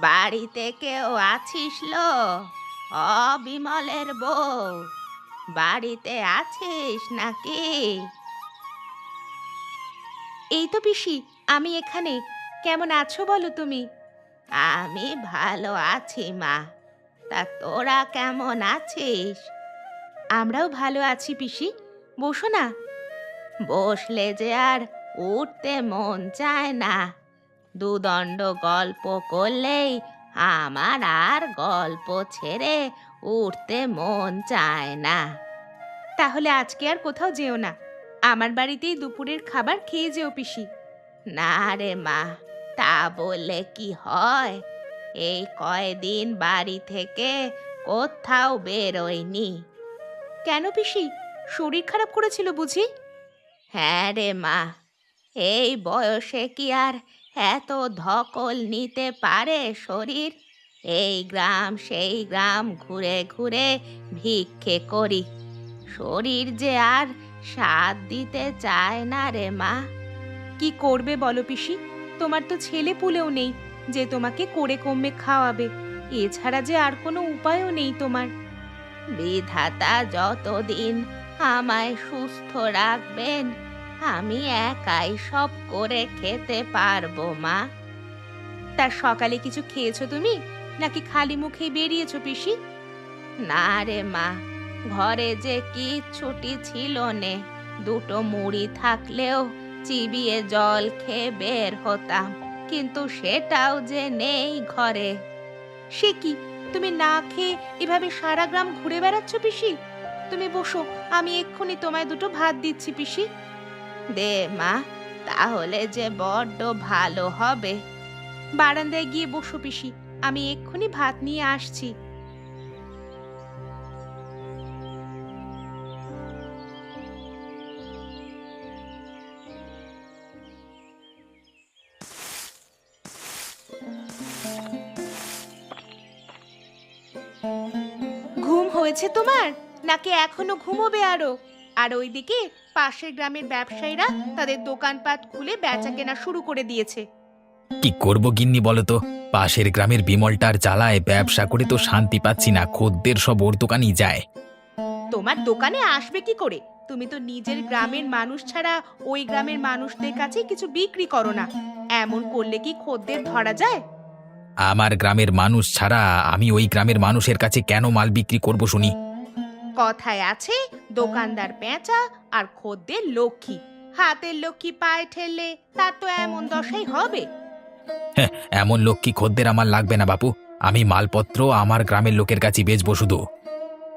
বাড়িতে কেউ আছিস লো? অবিমলের বউ। বাড়িতে আছিস নাকি? এই তো পিসি আমি এখানে। কেমন আছো বলো তুমি? আমি ভালো আছি মা। তা তোরা কেমন আছিস? আমরাও ভালো আছি পিসি। বসো না। বসলে যে আর উঠতে মন চায় না। দুদণ্ড গল্প করলেই আমার আর গল্প ছেড়ে উঠতে মন চায় না। তাহলে আজকে আর কোথাও যেও না। আমার বাড়িতেই দুপুরের খাবার খেয়ে যেও পিসি। না রে মা তা বললে কি হয়? এই কয়দিন বাড়ি থেকে কোথাও বেরোয়নি কেন পিসি? শরীর খারাপ করেছিল বুঝি? হ্যাঁ রে মা এই বয়সে কি আর এত ধকল নিতে পারে শরীর? এই গ্রাম সেই গ্রাম ঘুরে ঘুরে ভিক্ষে করি। শরীর যে আর সাথ দিতে চায় না রে মা। কি করবে বলো পিসি? তোমার তো ছেলে পুলেও নেই যে তোমাকে করে কমে খাওয়াবে। এছাড়া যে আর কোনো উপায়ও নেই তোমার। বিধাতা যতদিন আমায় সুস্থ রাখবেন আমি একাই সব করে খেতে পারব, মা। তা সকালে কিছু খেয়েছো তুমি? নাকি খালি মুখে বেরিয়েছো পিসি? না রে, মা। ঘরে যে কি ছুটি ছিল নে। দুটো মুড়ি থাকলেও চিবিয়ে জল খেয়ে বের হতাম। কিন্তু সেটাও যে নেই ঘরে। সে কি? তুমি না খেয়ে এভাবে সারা গ্রাম ঘুরে বেড়াচ্ছ পিসি? তুমি বসো, আমি এক্ষুনি তোমায় দুটো ভাত দিচ্ছি পিসি। দে, মা। তাহলে যে বড্ড ভালো হবে। বারান্দায় গিয়ে বসো পিসি, আমি এক্ষুনি ভাত নিয়ে আসছি। ঘুম হয়েছে তোমার? নাকি এখনও ঘুমোবে আরও? আর ওইদিকে পাশের গ্রামের ব্যবসায়ীরা তাদের দোকানপাট খুলে বেচা কেনা শুরু করে দিয়েছে। কি করব গিন্নি বলো তো? পাশের গ্রামের বিমলটার জ্বালায় ব্যবসা করে তো শান্তি পাচ্ছি না খদ্দের সব ওর দোকানই যায়। তোমার দোকানে আসবে কি করে? তুমি তো নিজের গ্রামের মানুষ ছাড়া ওই গ্রামের মানুষদের কাছে কিছু বিক্রি করো না। এমন করলে কি খদ্দের ধরা যায়? আমার গ্রামের মানুষ ছাড়া আমি ওই গ্রামের মানুষের কাছে কেন মাল বিক্রি করব শুনি? কথায় আছে দোকানদার পেঁচা আর খদ্দের লক্ষ্মী। হাতের লক্ষ্মী পায়ে ঠেললে তার তো এমন দশাই হবে। হ্যাঁ এমন লোক কি খদ্দের আমার লাগবে না বাপু। আমি মালপত্র আমার গ্রামের লোকের কাছে বেচবো শুধু।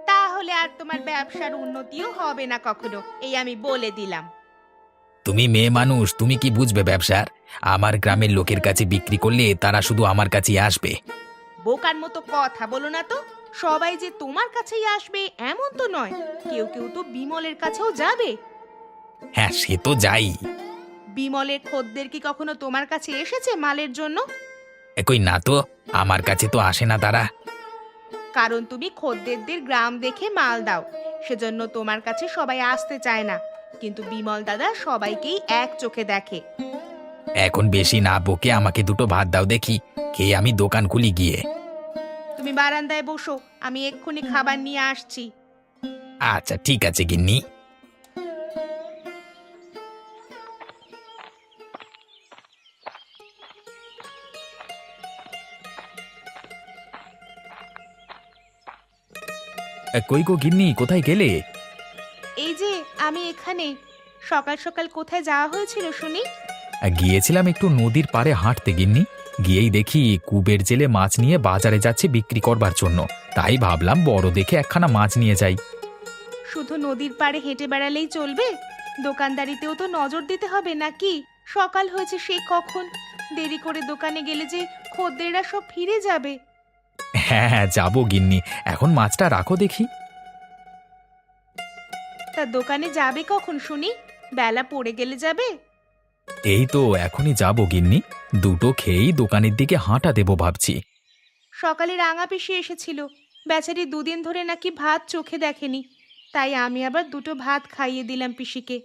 তাহলে আর তোমার ব্যবসার উন্নতিও হবে না কখনো এই আমি বলে দিলাম। তুমি মেয়ে মানুষ তুমি কি বুঝবে ব্যবসার? আমার গ্রামের লোকের কাছে বিক্রি করলে তারা শুধু আমার কাছেই আসবে। বোকার মতো কথা বলো না তো। সবাই যে তোমার কাছেই আসবে এমন তো নয়। কেউ কেউ তো বিমলের কাছেও যাবে। হ্যাঁ সে তো যাই। বিমলের খদ্দের কি কখনো তোমার কাছে এসেছে মালের জন্য? একই না তো আমার কাছে তো আসে না তারা। কারণ তুমি খদ্দেরদের গ্রাম দেখে মাল দাও। সেজন্য তোমার কাছে সবাই আসতে চায় না। কিন্তু বিমল দাদা সবাইকেই এক চোখে দেখে। এখন বেশি না বকে আমাকে দুটো ভাত দাও দেখি খেয়ে আমি দোকান খুলি গিয়ে। তুমি বারান্দায় বসো আমি এক্ষুনি খাবার নিয়ে আসছি। আচ্ছা ঠিক আছে গিন্নি। কই গো গিন্নি কোথায় গেলে? এই যে আমি এখানে। সকাল সকাল কোথায় যাওয়া হয়েছিল শুনি? গিয়েছিলাম একটু নদীর পাড়ে হাঁটতে গিন্নি। গিয়েই দেখি কুবের জেলে মাছ নিয়ে বাজারে যাচ্ছে বিক্রি করবার জন্য। তাই ভাবলাম বড় দেখে একখানা মাছ নিয়ে যাই। শুধু নদীর পাড়ে হেঁটে বেড়ালেই চলবে? দোকানদারিতেও তো নজর দিতে হবে নাকি? সকাল হয়েছে সেই কখন? দেরি করে দোকানে গেলে যে খদ্দেররা সব ফিরে যাবে। হ্যাঁ হ্যাঁ যাব গিন্নি। এখন মাছটা রাখো দেখি। তা দোকানে যাবে কখন শুনি? বেলা পড়ে গেলে যাবে? এই তো এখনই যাব গিন্নি। দুটো খেয়েই দোকানের দিকে হাঁটা দেবো ভাবছি। সকালে রাঙা পিসি এসেছিল। বেচারি দুদিন ধরে নাকি ভাত চোখে দেখেনি। তাই আমি আবার দুটো ভাত খাইয়ে দিলাম পিসিকে।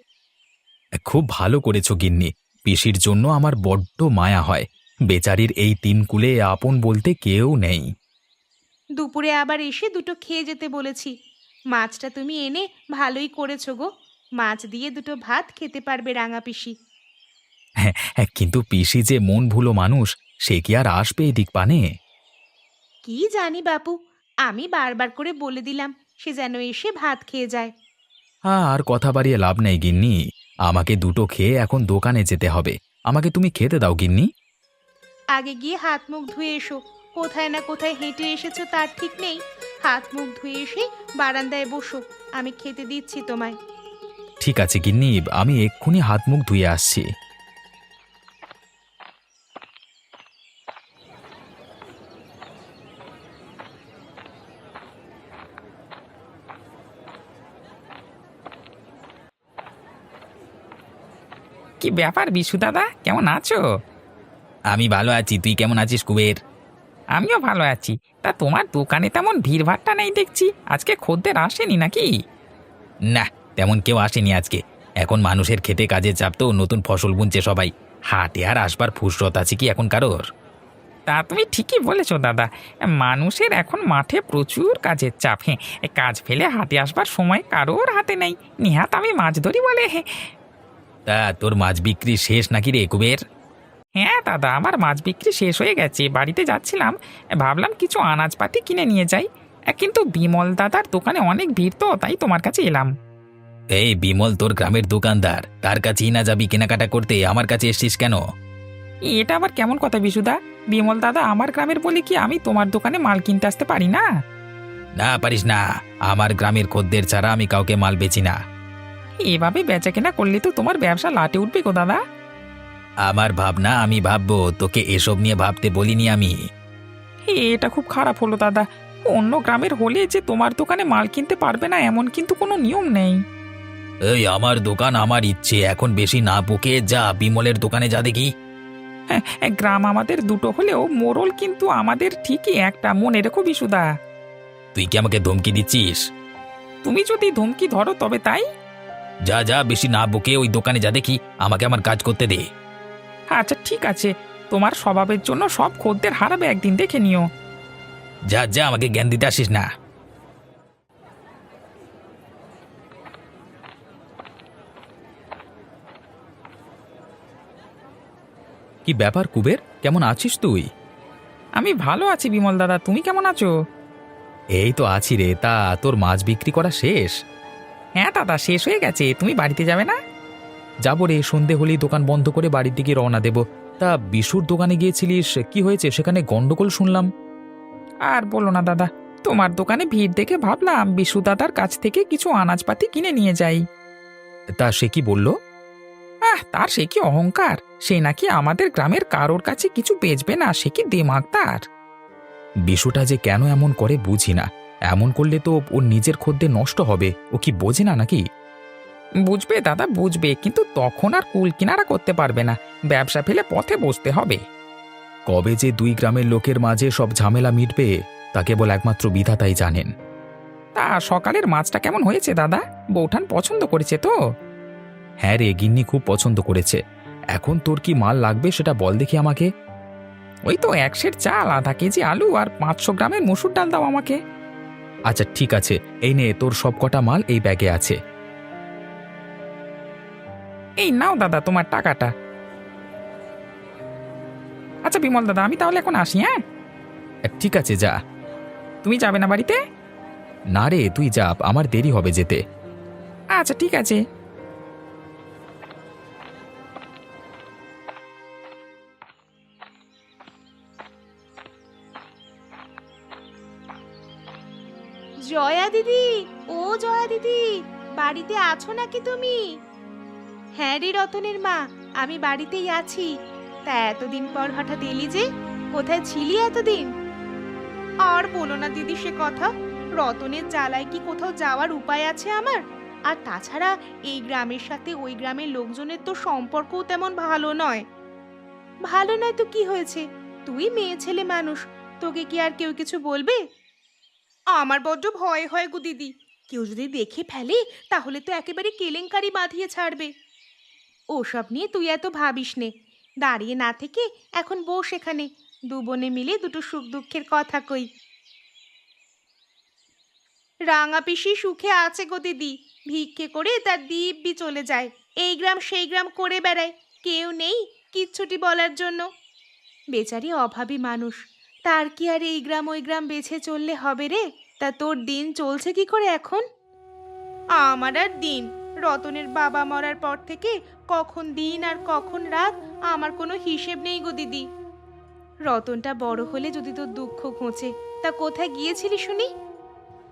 খুব ভালো করেছ গিন্নি। পিসির জন্য আমার বড্ড মায়া হয়। বেচারির এই তিন কুলে আপন বলতে কেউ নেই। দুপুরে আবার এসে দুটো খেয়ে যেতে বলেছি। মাছটা তুমি এনে ভালোই করেছ গো। মাছ দিয়ে দুটো ভাত খেতে পারবে রাঙা পিসি। কিন্তু পিসি যে মন ভুলো মানুষ সে কি আর আসবে এদিক পানে? কি জানি বাপু আমি বারবার করে বলে দিলাম সে যেন এসে ভাত খেয়ে যায়। আর কথা বাড়িয়ে লাভ নেই গিন্নি। আমাকে দুটো খেয়ে এখন দোকানে যেতে হবে। আমাকে তুমি খেতে দাও গিন্নি। আগে গিয়ে হাত মুখ ধুয়ে এসো। কোথায় না কোথায় হেঁটে এসেছ তার ঠিক নেই। হাত মুখ ধুয়ে এসে বারান্দায় বসো আমি খেতে দিচ্ছি তোমায়। ঠিক আছে গিন্নি। আমি এক্ষুনি হাত মুখ ধুয়ে আসছি। কি ব্যাপার বিশু দাদা? কেমন আছো? আমি ভালো আছি। তুই কেমন আছিস কুবের? আমিও ভালো আছি। তা তোমার দোকানে তেমন ভিড়ভাট্টা নেই দেখছি। আজকে খদ্দের আসেনি নাকি? না তেমন কেউ আসেনি আজকে। এখন মানুষের খেতে কাজে চাপ তো নতুন ফসল বুনছে সবাই। হাটে আর আসবার ফুসরত আছে কি এখন কারোর? তা তুমি ঠিকই বলেছ দাদা। মানুষের এখন মাঠে প্রচুর কাজের চাপ হ্যাঁ। কাজ ফেলে হাতে আসবার সময় কারোর হাতে নেই। নিহাত আমি মাছ ধরি বলে হ্যাঁ। তা তোর মাছ বিক্রি শেষ নাকি রে কুবের? হ্যাঁ দাদা আমার মাছ বিক্রি শেষ হয়ে গেছে। বাড়িতে যাচ্ছিলাম ভাবলাম কিছু আনাজপাতি কিনে নিয়ে যাই। কিন্তু বিমল দাদার দোকানে অনেক ভিড় তো তাই তোমার কাছে এলাম। এই বিমল তোর গ্রামের দোকানদার তার কাছেই না যাবি কেনাকাটা করতে আমার কাছে এসছিস কেন? এটা আবার কেমন কথা বিশুদা? বিমল দাদা আমার গ্রামের বলে কি আমি তোমার দোকানে মাল কিনতে আসতে পারি না? না পারিস না আমার গ্রামের খদ্দের ছাড়া আমি কাউকে মাল বেচি না। এভাবে বেচা কেনা করলে তো তোমার ব্যবসা লাটে উঠবে গো দাদা। আমার ভাবনা আমি ভাববো তোকে এসব নিয়ে ভাবতে বলিনি আমি। এটা খুব খারাপ হলো দাদা। অন্য গ্রামের হলে যে তোমার দোকানে মাল কিনতে পারবে না এমন কিন্তু কোনো নিয়ম নেই। এই আমার দোকান আমার ইচ্ছে এখন বেশি না বুকে যা বিমলের দোকানে যা দেখি। হ্যাঁ, গ্রাম আমাদের দুটো হলেও মোড়ল কিন্তু আমাদের ঠিকই একটা মনে রেখো বিশুদা। তুই কি আমাকে ধমকি দিচ্ছিস? তুমি যদি ধমকি ধরো তবে তাই? যা যা বেশি না বুকে ওই দোকানে যা দেখি আমাকে আমার কাজ করতে দে। আচ্ছা ঠিক আছে। তোমার স্বভাবের জন্য সব খদ্দের হারাবে একদিন দেখে নিও। যা যা আমাকে জ্ঞান দিতে আসিস না। কি ব্যাপার কুবের? কেমন আছিস তুই? আমি ভালো আছি বিমল দাদা তুমি কেমন আছো? এই তো আছি রে তা তোর মাছ বিক্রি করা শেষ? হ্যাঁ দাদা শেষ হয়ে গেছে তুমি বাড়িতে যাবে না? যাব রে সন্ধে হলেই দোকান বন্ধ করে বাড়ির দিকে রওনা দেব। তা বিশুর দোকানে গিয়েছিলিস? কি হয়েছে? সেখানে গন্ডগোল শুনলাম। আর বলো না দাদা তোমার দোকানে ভিড় দেখে ভাবলাম বিশু দাদার কাছ থেকে কিছু আনাজপাতি কিনে নিয়ে যাই। তা সে কি বলল? আহ তার সে কি অহংকার? সে নাকি আমাদের গ্রামের কারোর কাছে কিছু বেচবে না সে কি দেমাগ তার বিশুটা যে কেন এমন করে বুঝি না। এমন করলে তো ওর নিজের খদ্দের নষ্ট হবে। ও কি বোঝে না নাকি? বুঝবে দাদা বুঝবে। কিন্তু তখন আর কুল কিনারা করতে পারবে না। ব্যবসা ফেলে পথে বসতে হবে। কবে যে দুই গ্রামের লোকের মাঝে সব ঝামেলা মিটবে তা কেবল একমাত্র বিধাতাই জানেন। তা সকালের মাছটা কেমন হয়েছে দাদা? বৌঠান পছন্দ করেছে তো? হ্যাঁ রে গিন্নি খুব পছন্দ করেছে। এখন তোর কি মাল লাগবে সেটা বল দেখি আমাকে। ওই তো এক সের চাল আধা কেজি আলু আর পাঁচশো গ্রামের মুসুর ডাল দাও আমাকে। আচ্ছা ঠিক আছে। এই নে তোর সব কটা মাল এই ব্যাগে আছে। এই নাও দাদা তোমার টাকাটা। আচ্ছা বিমল দাদা আমি তাহলে এখন আসি হ্যাঁ? ঠিক আছে যা। তুমি যাবে না বাড়িতে? না রে তুই যা আমার দেরি হবে যেতে। আচ্ছা ঠিক আছে। দিদি। ও জয়া দিদি, বাড়িতে আছো নাকি তুমি? হ্যাঁ রে রতনের মা, আমি বাড়িতেই আছি। তা এতদিন পর হঠাৎ এলি যে, কোথায় ছিলি এতদিন? আর বলো না দিদি সে কথা, রতনের জ্বালায় কি কোথাও যাওয়ার উপায় আছে আমার? আর তাছাড়া এই গ্রামের সাথে ওই গ্রামের লোকজনের তো সম্পর্কও তেমন ভালো নয়। ভালো নয় তো কি হয়েছে? তুই মেয়ে ছেলে মানুষ, তোকে কি আর কেউ কিছু বলবে? আমার বড্ড ভয় হয় গো দিদি। কেউ যদি দেখে ফেলে, তাহলে তো একেবারে কেলেঙ্কারি বাঁধিয়ে ছাড়বে। ওসব নিয়ে তুই এত ভাবিস নে। দাঁড়িয়ে না থেকে এখন বস এখানে। দু বোনে মিলে দুটো সুখ দুঃখের কথা কই। রাঙা পিসি সুখে আছে গো দিদি। ভিক্ষে করে তার দিব্যি চলে যায়। এই গ্রাম সেই গ্রাম করে বেড়ায়। কেউ নেই কিচ্ছুটি বলার জন্য। বেচারি অভাবী মানুষ। তার কি আর এই গ্রাম ওই গ্রাম বেছে চললে হবে রে? তা তোর দিন চলছে কি করে এখন? আমার আর দিন। রতনের বাবা মরার পর থেকে কখন দিন আর কখন রাত আমার কোনো হিসেব নেই গো দিদি। রতনটা বড় হলে যদি তোর দুঃখ ঘোচে, তা কোথায় গিয়েছিলি শুনি?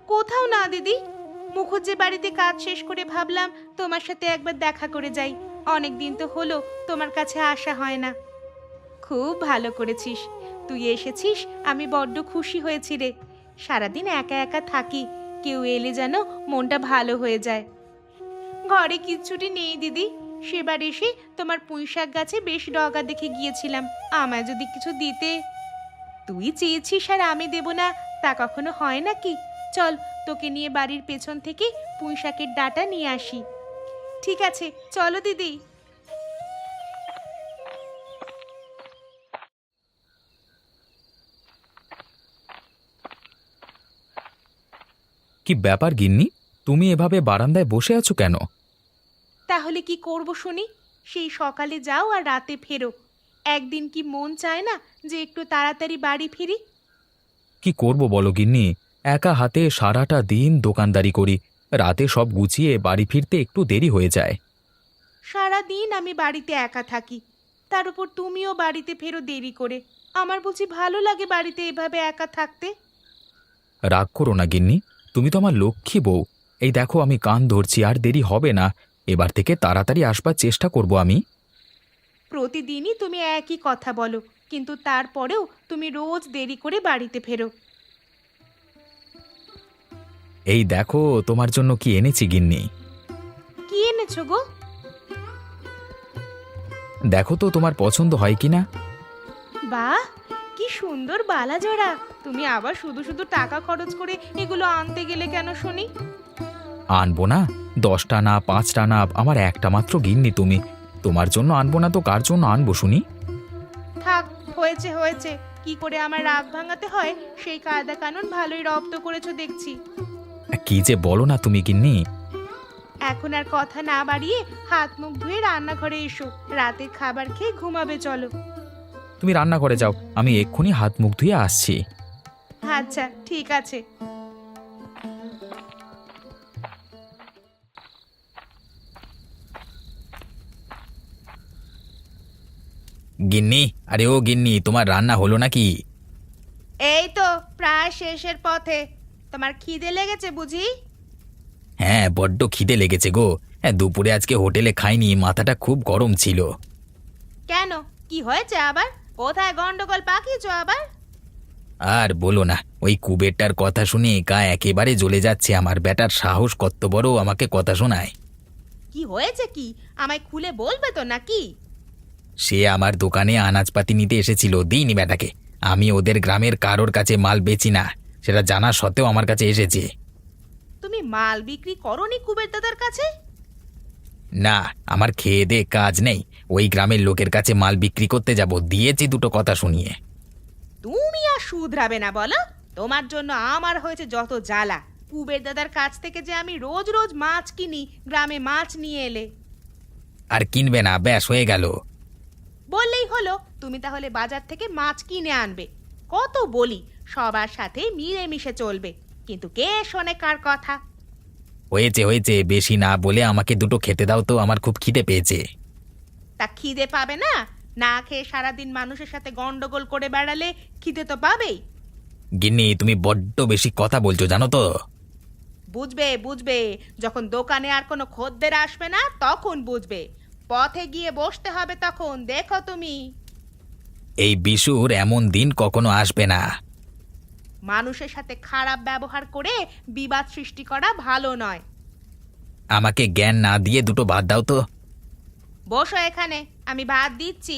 কোথাও না দিদি। মুখুজ্জে বাড়িতে কাজ শেষ করে ভাবলাম তোমার সাথে একবার দেখা করে যাই। অনেক দিন তো হলো, তোমার কাছে আসা হয় না। খুব ভালো করেছিস। তুই এসেছিস? আমি বড্ড খুশি হয়েছি রে। সারাদিন একা একা থাকি, কেউ এলে যেন মনটা ভালো হয়ে যায়। ঘরে কিচ্ছুটি নেই দিদি। সেবার এসে তোমার পুঁইশাক গাছে বেশ ডগা দেখে গিয়েছিলাম। আমায় যদি কিছু দিতে। তুই চেয়েছিস আর আমি দেব না, তা কখনো হয় নাকি? চল, তোকে নিয়ে বাড়ির পেছন থেকে পুঁইশাকের ডাটা নিয়ে আসি। ঠিক আছে, চলো দিদি। কি ব্যাপার গিন্নি? তুমি এভাবে বারান্দায় বসে আছো কেন? তাহলে কি করব শুনি? সেই সকালে যাও আর রাতে ফেরো। একদিন কি মন চায় না যে একটু তাড়াতাড়ি বাড়ি ফিরি? কি করব বলো গিন্নি? একা হাতে সারাটা দিন দোকানদারি করি। রাতে সব গুছিয়ে বাড়ি ফিরতে একটু দেরি হয়ে যায়। সারা দিন আমি বাড়িতে একা থাকি। তার উপর তুমিও বাড়িতে ফেরো দেরি করে। আমার বুঝি ভালো লাগে বাড়িতে এভাবে একা থাকতে। রাগ করো না গিন্নি। তুমি তো আমার লক্ষ্মী বউ। এই দেখো আমি কান ধরছি আর দেরি হবে না। এবার থেকে তাড়াতাড়ি আসবার চেষ্টা করব আমি। প্রতিদিনই তুমি একই কথা বলো কিন্তু তারপরেও তুমি রোজ দেরি করে বাড়িতে ফেরো। এই দেখো তোমার জন্য কি এনেছি গিন্নি? কি এনেছো গো? দেখো তো তোমার পছন্দ হয় কিনা? বাহ! কি সুন্দর বালা জোড়া তুমি আবার শুধু শুধু টাকা খরচ করে এগুলো আনতে গেলে কেন শুনি? আনব না দশটা না পাঁচটা না আমার একটা মাত্র গিন্নি তুমি। তোমার জন্য আনব না তো কার জন্য আনব শুনি? থাক হয়েছে হয়েছে। কি করে আমার রাগ ভাঙাতে হয় সেই কায়দা কানুন ভালোই রপ্ত করেছ দেখছি। কি যে বলো না তুমি গিন্নি? এখন আর কথা না বাড়িয়ে হাত মুখ ধুয়ে রান্নাঘরে এসো। রাতের খাবার খেয়ে ঘুমাবে চলো। তুমি রান্না করে যাও আমি এক্ষুনি হাত মুখ ধুয়ে আসছি। আচ্ছা ঠিক আছে। গিন্নি আরে ও গিন্নি তোমার রান্না হলো নাকি? এই তো প্রায় শেষের পথে। তোমার খিদে লেগেছে বুঝি? হ্যাঁ বড্ড খিদে লেগেছে গো। হ্যাঁ দুপুরে আজকে হোটেলে খাইনি মাথাটা খুব গরম ছিল। কেন? কি হয়েছে আবার? কোথায় গন্ডগোল পাকিয়েছো আবার? আর বলো না ওই কুবেরটার কথা শুনে গা একেবারে জ্বলে যাচ্ছে আমার। বেটার সাহস কত বড় আমাকে কথা শোনায়। কি হয়েছে কি? আমায় খুলে বলবে তো নাকি? সে আমার দোকানে আনাজপাতি নিতে এসেছিল দিইনি বেটাকে। আমি ওদের গ্রামের কারোর কাছে মাল বেচি না সেটা জানা সত্ত্বেও আমার কাছে এসেছে। তুমি মাল বিক্রি করনি কুবের দাদার কাছে? না আমার খেয়ে দে কাজ নেই। ওই গ্রামের লোকের কাছে মাল বিক্রি করতে যাব দিয়েছি দুটো কথা শুনিয়ে। তুমি আর শুধরাবে না বলো। তোমার জন্য আমার হয়েছে যত জ্বালা। কুবের দাদার কাছ থেকে যে আমি রোজ রোজ মাছ কিনি গ্রামে মাছ নিয়ে এলে। আর কিনবে না ব্যাস হয়ে গেল। বললেই হলো তুমি তাহলে বাজার থেকে মাছ কিনে আনবে। কত বলি সবার সাথে মিলেমিশে চলবে। কিন্তু কে শোনে কার কথা? হয়েছে হয়েছে বেশি না বলে আমাকে দুটো খেতে দাও তো আমার খুব খিদে পেয়েছে। তা খিদে পাবে না? না খেয়ে সারাদিন মানুষের সাথে গন্ডগোল করে বেড়ালে খিদে তো পাবেই। গিন্নি তুমি বড্ড বেশি কথা বলছো জানো তো? বুঝবে বুঝবে। যখন দোকানে আর কোনো খদ্দের আসবে না তখন বুঝবে। পথে গিয়ে বসতে হবে তখন দেখো তুমি। এই বিশুর এমন দিন কখনো আসবে না। মানুষের সাথে খারাপ ব্যবহার করে বিবাদ সৃষ্টি করা ভালো নয়। আমাকে জ্ঞান না দিয়ে দুটো ভাত দাও তো। বসো এখানে আমি ভাত দিচ্ছি।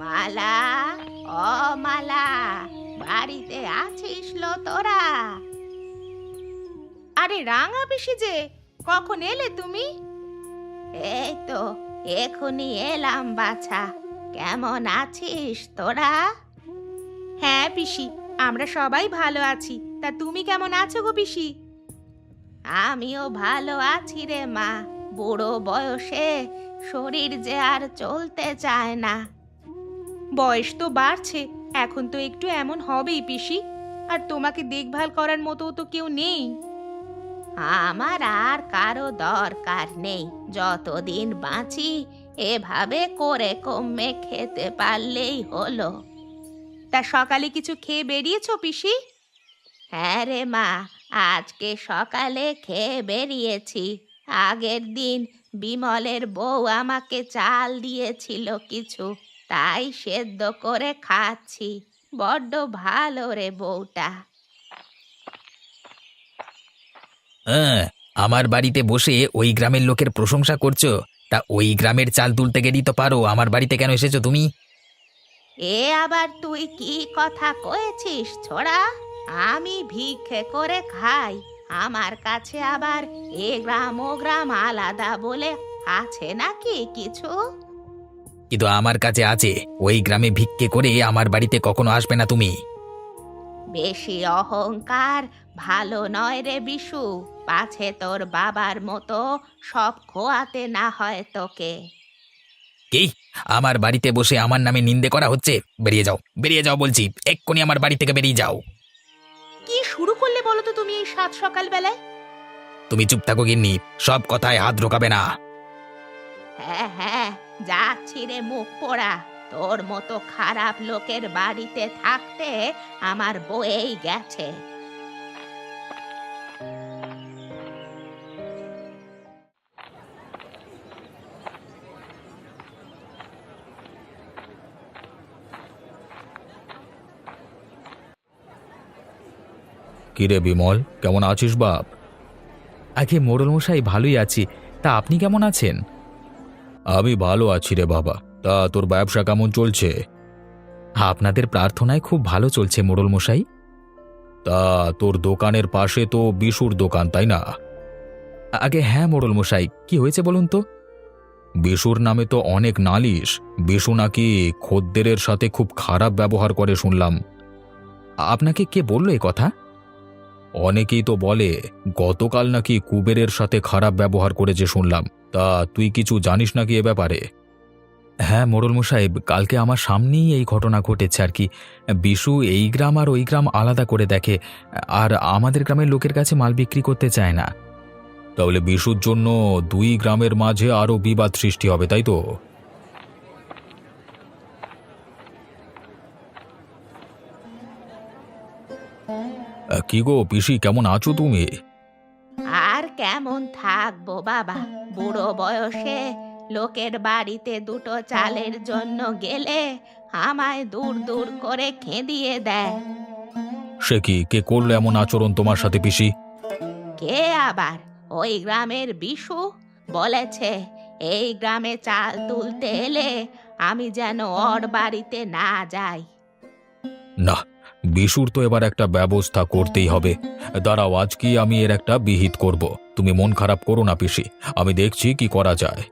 মালা ও মালা বাড়িতে আছিস লো তোরা? আরে রাঙা পিসি যে কখন এলে তুমি? এই তো এখনই এলাম বাছা। কেমন আছিস তোরা? হ্যাঁ পিসি আমরা সবাই ভালো আছি। তা তুমি কেমন আছো গো পিসি? আমিও ভালো আছি রে মা। বুড়ো বয়সে শরীর যে আর চলতে চায় না। বয়স তো বাড়ছে এখন তো একটু এমন হবেই পিসি। আর তোমাকে দেখভাল করার মতো তো কেউ নেই। আমার আর কারও দরকার নেই। যতদিন বাঁচি, এভাবে করে কমে খেতে পারলেই হলো। তা সকালে কিছু খেয়ে বেরিয়েছো পিসি? হ্যাঁ রে মা, আজকে সকালে খেয়ে বেরিয়েছি। আগের দিন বিমলের বউ আমাকে চাল দিয়েছিল কিছু, তাই সেদ্ধ করে খাচ্ছি। বড্ড ভালো রে বউটা। হ্যাঁ আমার বাড়িতে বসে ওই গ্রামের লোকের প্রশংসা করছ। তা ওই গ্রামের চাল তুলতে গেলেই তো পারো। আমার বাড়িতে কেন এসেছ তুমি? এ আবার তুই কি কথা কয়েছিস ছোড়া? আমি ভিক্ষে করে খাই। আমার কাছে আবার এ গ্রাম ও গ্রাম আলাদা বলে আছে নাকি কিছু? কিন্তু আমার কাছে আছে। ওই গ্রামে ভিক্ষে করে আমার বাড়িতে কখনো আসবে না তুমি। বেশি অহংকার ভালো নয় রে বিশু পাছে তোর বাবার মতো সব খোয়াতে না হয় তোকে। কি? আমার বাড়িতে বসে আমার নামে নিন্দে করা হচ্ছে? বেরিয়ে যাও বেরিয়ে যাও বলছি এক্ষুনি আমার বাড়ি থেকে বেরিয়ে যাও। কি শুরু করলে বলো তো তুমি এই সাত সকাল বেলায় তুমি চুপ থাকো গিন্নি সব কথায় হাত ঢোকাবে না। হ্যাঁ হ্যাঁ যাচ্ছি রে মুখ পোড়া। তোর মতো খারাপ লোকের বাড়িতে থাকতে আমার বয়েই গেছে। কিরে বিমল কেমন আছিস বাপ? আগে মোড়ল মশাই ভালোই আছি তা আপনি কেমন আছেন? আমি ভালো আছি রে বাবা তা তোর ব্যবসা কেমন চলছে? আপনাদের প্রার্থনায় খুব ভালো চলছে মোড়ল মশাই তা তোর দোকানের পাশে তো বিশুর দোকান তাই না? আগে হ্যাঁ মোড়ল মশাই কি হয়েছে বলুন তো? বিশুর নামে তো অনেক নালিশ বিশু নাকি খদ্দেরের সাথে খুব খারাপ ব্যবহার করে শুনলাম। আপনাকে কে বলল এ কথা? অনেকেই তো বলে গতকাল নাকি কুবেরের সাথে খারাপ ব্যবহার করেছে শুনলাম। তা তুই কিছু জানিস নাকি এ ব্যাপারে? হ্যাঁ মোড়ল মশাইব কালকে আমার সামনেই এই ঘটনা ঘটেছে আর কি। বিশু এই গ্রাম আর ওই গ্রাম আলাদা করে দেখে আর আমাদের গ্রামের লোকের কাছে মাল বিক্রি করতে চায় না। তাহলে বিশুর জন্য দুই গ্রামের মাঝে আরও বিবাদ সৃষ্টি হবে তাই তো? কি গো পিসি কেমন আছো তুমি? আর কেমন থাকব বাবা? বুড়ো বয়সে লোকের বাড়িতে দুটো চালের জন্য গেলে আমায় দূর দূর করে খেদিয়ে দেয়। সে কি কে করল এমন আচরণ তোমার সাথে পিসি? কে আবার? ওই গ্রামের বিশু বলেছে এই গ্রামে চাল তুলতে এলে আমি যেন ওর বাড়িতে না যাই। না বিশুর তো এবার একটা ব্যবস্থা করতেই হবে। দাঁড়াও আজকে আমি এর একটা বিহিত করব। তুমি মন খারাপ করো না, পিসি। আমি দেখছি কি করা যায়।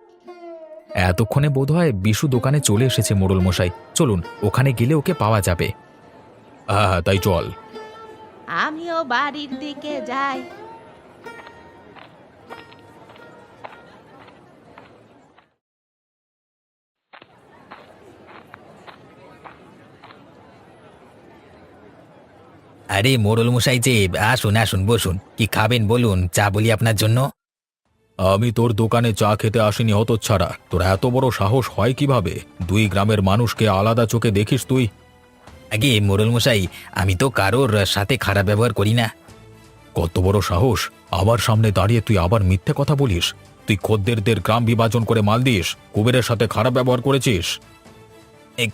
এতক্ষণে বোধহয় বিশু দোকানে চলে এসেছে মোড়ল মশাই চলুন, ওখানে গেলে ওকে পাওয়া যাবে। হ্যাঁ হ্যাঁ তাই চল। আমিও বাড়ির দিকে যাই। আরে মোড়ল মশাই যে আসুন আসুন বসুন। কি খাবেন বলুন চা বলি আপনার জন্য? আমি তোর দোকানে চা খেতে আসিনি হতচ্ছাড়া। তোর এত বড় সাহস হয় কীভাবে? দুই গ্রামের মানুষকে আলাদা চোখে দেখিস তুই। আগে মোরল মশাই আমি তো কারোর সাথে খারাপ ব্যবহার করি না। কত বড় সাহস! আবার সামনে দাঁড়িয়ে তুই আবার মিথ্যে কথা বলিস। তুই খদ্দেরদের গ্রাম বিভাজন করে মাল দিস কুবেরের সাথে খারাপ ব্যবহার করেছিস।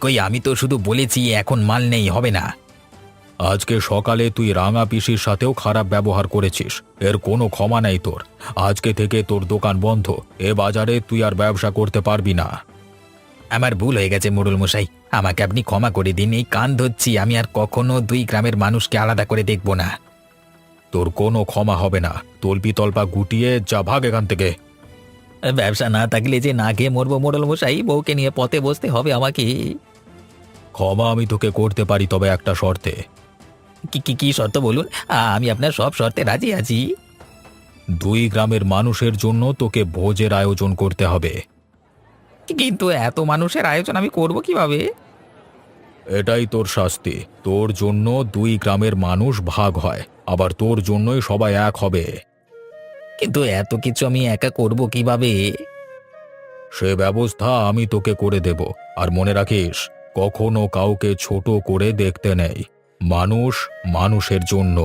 কই আমি তো শুধু বলেছি এখন মাল নেই হবে না। আজকে সকালে তুই রাঙা পিসির সাথেও খারাপ ব্যবহার করেছিস। এর কোনো ক্ষমা নেই তোর। আজকে থেকে তোর দোকান বন্ধ। এ বাজারে তুই আর ব্যবসা করতে পারবি না। আমার ভুল হয়ে গেছে মোড়ল মশাই আমাকে আপনি ক্ষমা করে দিন। এই কান ধরছি আমি আর কখনো দুই গ্রামের মানুষকে আলাদা করে দেখব না। তোর কোনো ক্ষমা হবে না। তলপি তলপা গুটিয়ে যা ভাগ এখান থেকে। ব্যবসা না থাকলে যে না খেয়ে মরবো মোড়ল মশাই বউকে নিয়ে পথে বসতে হবে আমাকে। ক্ষমা আমি তোকে করতে পারি তবে একটা শর্তে। কি কি কি শর্ত বলুন? আমি আপনার সব শর্তে রাজি আছি। দুই গ্রামের মানুষের জন্য তোকে ভোজের আয়োজন করতে হবে। কিন্তু এত মানুষের আয়োজন আমি করব কীভাবে? এটাই তোর শাস্তি। তোর জন্য দুই গ্রামের মানুষ ভাগ হয় আবার তোর জন্যই সবাই এক হবে। কিন্তু এত কিছু আমি একা করব কীভাবে? সে ব্যবস্থা আমি তোকে করে দেব আর মনে রাখিস কখনো কাউকে ছোট করে দেখতে নেই। মানুষ মানুষের জন্য।